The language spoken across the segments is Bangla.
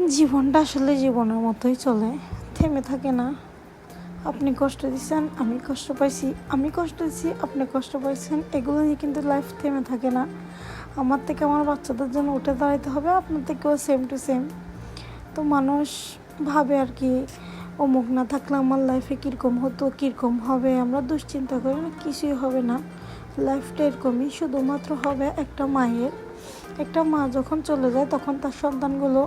জীবনটা আসলে জীবনের মতোই চলে। থেমে থাকে না। আপনি কষ্ট দিচ্ছেন, আমি কষ্ট পাইছি, আমি কষ্ট দিচ্ছি, আপনি কষ্ট পাইছেন, এগুলো নিয়ে কিন্তু লাইফ থেমে থাকে না। আমার থেকে আমার বাচ্চাদের জন্য উঠে দাঁড়াইতে হবে, আপনার থেকেও সেম টু সেম তো মানুষ ভাবে আর কি, অমুক না থাকলে আমার লাইফে কীরকম হতো, কীরকম হবে, আমরা দুশ্চিন্তা করি না কিছুই হবে না। লাইফটা এরকমই, শুধুমাত্র হবে একটা মায়ের। একটা মা যখন চলে যায়, তখন তার সন্তানগুলো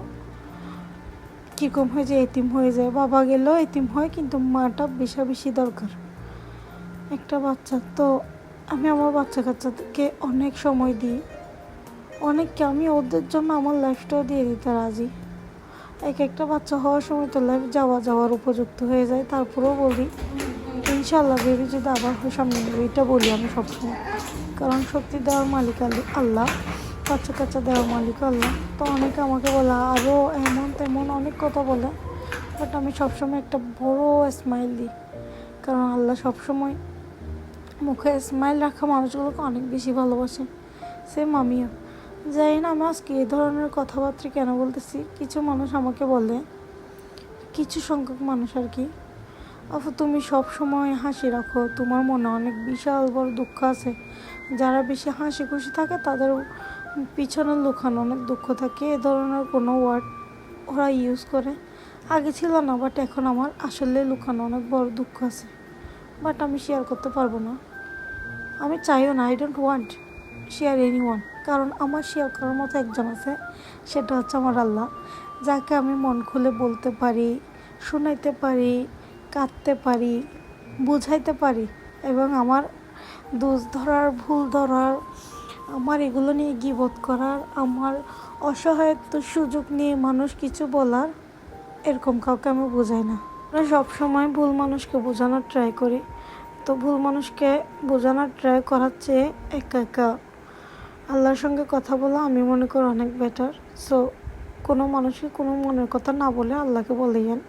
কীরকম হয়ে যায় এতিম হয়ে যায়। বাবা গেলেও এতিম হয়, কিন্তু মাটা বেশি বেশি দরকার। একটা বাচ্চা, তো আমি আমার বাচ্চা কাচ্চাদেরকে অনেক সময় দিই। অনেককে আমি ওদের জন্য আমার লাইফটাও দিয়ে দিতে রাজি। এক একটা বাচ্চা হওয়ার সময় তো লাইফ যাওয়া যাওয়ার উপযুক্ত হয়ে যায়। তারপরেও বলি ইনশাল্লাহ বেবি যদি আবার হয়, সামনে এটা বলি আমি সবসময়। কারণ শক্তি দেওয়ার মালিক আলি- আল্লাহ। বাচ্চা কাচ্চা দেওয়ার মালিক আল্লাহ। তো অনেকে আমাকে বলে আরও এমন তেমন অনেক কথা বলে। বাট আমি সবসময় একটা বড় স্মাইল দিই। কারণ আল্লাহ সবসময় মুখে স্মাইল রাখা মানুষগুলোকে অনেক বেশি ভালোবাসে। সেম আমিও। জানি না আমি আজকে এই ধরনের কথাবার্তা কেন বলতেছি? কিছু মানুষ আমাকে বলে, কিছু সংখ্যক মানুষ আর কি আপু তুমি সব সময় হাসি রাখো। তোমার মনে অনেক বিশাল বড় দুঃখ আছে। যারা বেশি হাসি খুশি থাকে তাদের পিছনে লুকানো অনেক দুঃখ থাকে, এ ধরনের কোনো ওয়ার্ড ওরা ইউজ করে। আগে ছিল না বাট এখন আমার আসলে লুকানো অনেক বড় দুঃখ আছে। বাট আমি শেয়ার করতে পারব না। আমি চাইও না I don't want share anyone কারণ আমার শেয়ার করার মতো একজন আছে, সেটা হচ্ছে আমার আল্লাহ। যাকে আমি মন খুলে বলতে পারি, শোনাইতে পারি, কাঁদতে পারি, বুঝাইতে পারি। এবং আমার দোষ ধরার, ভুল ধরার আমার এগুলো নিয়ে গিবোধ করার, আমার অসহায়ত্ব সুযোগ নিয়ে মানুষ কিছু বলার, এরকম কাউকে আমি বোঝাই না। আমরা সবসময় ভুল মানুষকে বোঝানোর ট্রাই করি। তো ভুল মানুষকে বোঝানোর ট্রাই করার চেয়ে একা একা আল্লাহর সঙ্গে কথা বলা আমি মনে করি অনেক বেটার সো কোনো মানুষকে কোনো মনের কথা না বলে আল্লাহকে বলেইন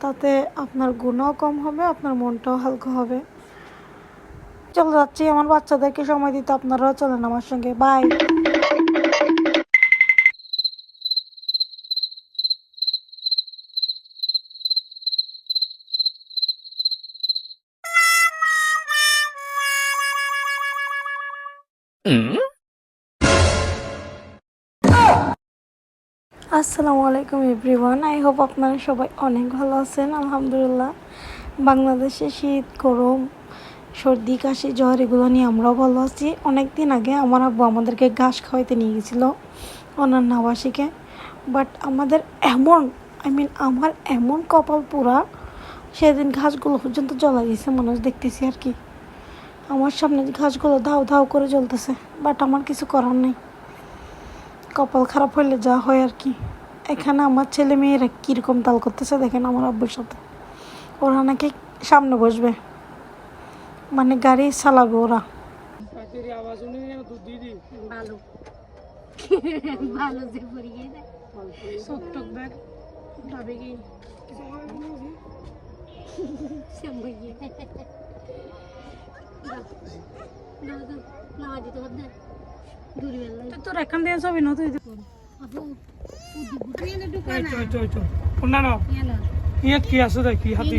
তাতে আপনার গুণও কম হবে, আপনার মনটাও হালকা হবে। চলে যাচ্ছি, আমার বাচ্চাদেরকে সময় দিতে আপনারাও চলেন আমার সঙ্গে। বাই আসসালামু আলাইকুম এভরিওয়ান আই হোপ আপনারা সবাই অনেক ভালো আছেন, আলহামদুলিল্লাহ। বাংলাদেশে শীত, গরম সর্দি, কাশি, জ্বর, এগুলো নিয়ে আমরাও ভালো আছি। অনেক দিন আগে আমার আব্বু আমাদেরকে ঘাস খাওয়াইতে নিয়ে গেছিল, ওনার নাবাসীকে। বাট আমাদের এমন আই মিন আমার এমন কপাল পুরা, সেদিন ঘাসগুলো পর্যন্ত জ্বলা গেছে মানুষ দেখতেছি আর কি। আমার সামনে ঘাসগুলো ধাও ধাও করে জ্বলতেছে বাট আমার কিছু করার নেই। কপাল খারাপ হইলে যা হয় আর কি। এখানে আমার ছেলে মেয়েরা কীরকম তাল করতেছে দেখেন আমার আব্বুর সাথে। ওরা নাকি সামনে বসবে। মানে গাড়ি চালাবো ওরা। তোরা এখান দিয়ে যাবি না তুই কি আছে দেখি হাতি?